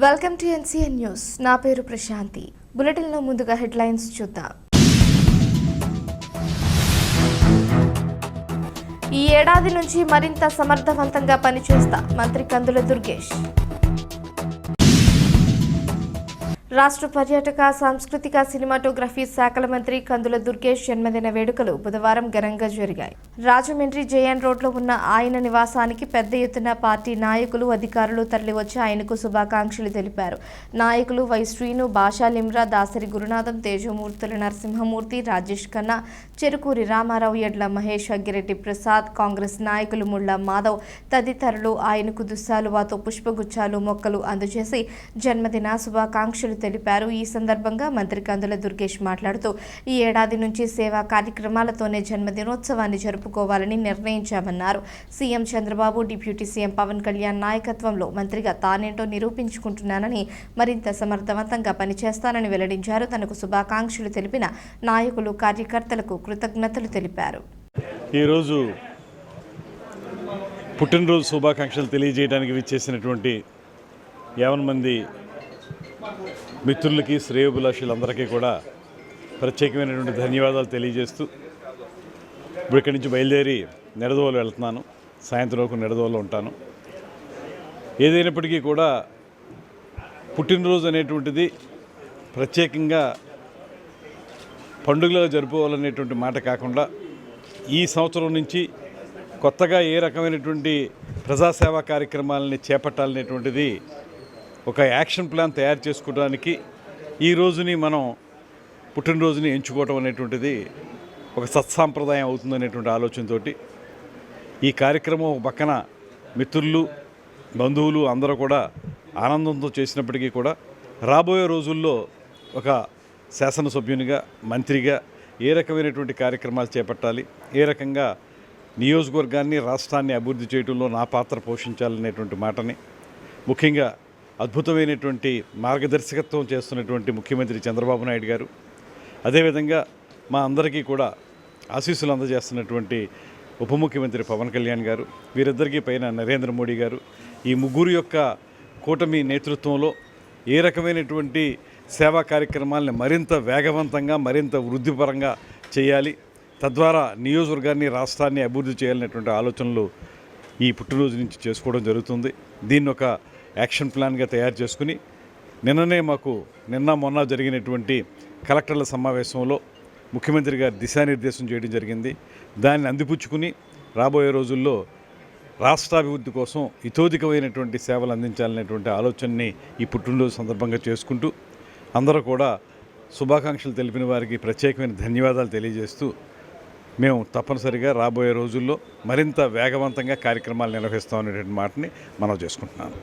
Welcome to NCN news నా పేరు ప్రశాంతి. బులెటిన్లో ముందుగా హెడ్లైన్స్ చూద్దాం. ఈ ఏడాది నుంచి మరింత సమర్థవంతంగా పనిచేస్తా మంత్రి కందుల దుర్గేష్. రాష్ట్ర పర్యాటక సాంస్కృతిక సినిమాటోగ్రఫీ శాఖల మంత్రి కందుల దుర్గేష్ జన్మదిన వేడుకలు బుధవారం ఘనంగా జరిగాయి. రాజమండ్రి జేఎన్ రోడ్లో ఉన్న ఆయన నివాసానికి పెద్ద ఎత్తున పార్టీ నాయకులు అధికారులు తరలివచ్చి ఆయనకు శుభాకాంక్షలు తెలిపారు. నాయకులు వై శ్రీను భాషా లిమ్రా దాసరి గురునాథం తేజమూర్తులు నరసింహమూర్తి రాజేష్ ఖన్నా చెరుకూరి రామారావు ఎడ్ల మహేష్ అగ్గిరెడ్డి ప్రసాద్ కాంగ్రెస్ నాయకులు ముళ్ళ మాధవ్ తదితరులు ఆయనకు దుస్సాలువాతో పుష్పగుచ్చాలు మొక్కలు అందజేసి జన్మదిన శుభాకాంక్షలు తెలిపారు. ఈ సందర్భంగా మంత్రి కందుల దుర్గేష్ మాట్లాడుతూ ఈ ఏడాది నుంచి సేవా కార్యక్రమాలతోనే జన్మదినోత్సవాన్ని జరుపుకోవాలని నిర్ణయించామన్నారు. CM Chandrababu deputy CM Pawan Kalyan నాయకత్వంలో మంత్రిగా తానేంటో నిరూపించుకుంటున్నానని మరింత సమర్థవంతంగా పనిచేస్తానని వెల్లడించారు. తనకు శుభాకాంక్షలు తెలిపిన నాయకులు కార్యకర్తలకు కృతజ్ఞతలు తెలిపారు. ఈరోజు పుట్టినరోజు శుభాకాంక్షలు తెలియజేయడానికి విచ్చేసినటువంటి యావన్ మంది మిత్రులకి శ్రేయోభిలాషులందరికీ కూడా ప్రత్యేకమైనటువంటి ధన్యవాదాలు తెలియజేస్తూ ఇప్పుడు ఇక్కడి నుంచి బయలుదేరి నెడదోలు వెళ్తున్నాను. సాయంత్రం వరకు నెడదోలు ఉంటాను. ఏదైనప్పటికీ కూడా పుట్టినరోజు అనేటువంటిది ప్రత్యేకంగా పండుగలుగా జరుపుకోవాలనేటువంటి మాట కాకుండా ఈ సంవత్సరం నుంచి కొత్తగా ఏ రకమైనటువంటి ప్రజాసేవా కార్యక్రమాలని చేపట్టాలనేటువంటిది ఒక యాక్షన్ ప్లాన్ తయారు చేసుకోవడానికి ఈ రోజుని మనం పుట్టినరోజుని ఎంచుకోవటం అనేటువంటిది ఒక సత్సాంప్రదాయం అవుతుందనేటువంటి ఆలోచనతోటి ఈ కార్యక్రమం ఒక పక్కన మిత్రులు బంధువులు అందరూ కూడా ఆనందంతో చేసినప్పటికీ కూడా రాబోయే రోజుల్లో ఒక శాసనసభ్యునిగా మంత్రిగా ఏ రకమైనటువంటి కార్యక్రమాలు చేపట్టాలి ఏ రకంగా నియోజకవర్గాన్ని రాష్ట్రాన్ని అభివృద్ధి చేయడంలో నా పాత్ర పోషించాలనేటువంటి మాటని ముఖ్యంగా అద్భుతమైనటువంటి మార్గదర్శకత్వం చేస్తున్నటువంటి ముఖ్యమంత్రి చంద్రబాబు నాయుడు గారు. అదేవిధంగా మా అందరికీ కూడా ఆశీస్సులు అందజేస్తున్నటువంటి ఉప ముఖ్యమంత్రి పవన్ కళ్యాణ్ గారు వీరిద్దరికీ పైన నరేంద్ర మోడీ గారు. ఈ ముగ్గురు యొక్క కూటమి నేతృత్వంలో ఏ రకమైనటువంటి సేవా కార్యక్రమాలను మరింత వేగవంతంగా మరింత వృద్ధిపరంగా చేయాలి తద్వారా నియోజకవర్గాన్ని రాష్ట్రాన్ని అభివృద్ధి చేయాలనేటువంటి ఆలోచనలు ఈ పుట్టినరోజు నుంచి చేసుకోవడం జరుగుతుంది. దీన్ని ఒక యాక్షన్ ప్లాన్గా తయారు చేసుకుని నిన్ననే మాకు నిన్న మొన్న జరిగినటువంటి కలెక్టర్ల సమావేశంలో ముఖ్యమంత్రి గారు దిశానిర్దేశం చేయడం జరిగింది. దాన్ని అందిపుచ్చుకుని రాబోయే రోజుల్లో రాష్ట్రాభివృద్ధి కోసం ఇతోధికమైనటువంటి సేవలు అందించాలనేటువంటి ఆలోచనని ఈ పుట్టినరోజు సందర్భంగా చేసుకుంటూ అందరూ కూడా శుభాకాంక్షలు తెలిపిన వారికి ప్రత్యేకమైన ధన్యవాదాలు తెలియజేస్తూ మేము తప్పనిసరిగా రాబోయే రోజుల్లో మరింత వేగవంతంగా కార్యక్రమాలు నిర్వహిస్తామనేటువంటి మాటని మనం చేసుకుంటున్నాను.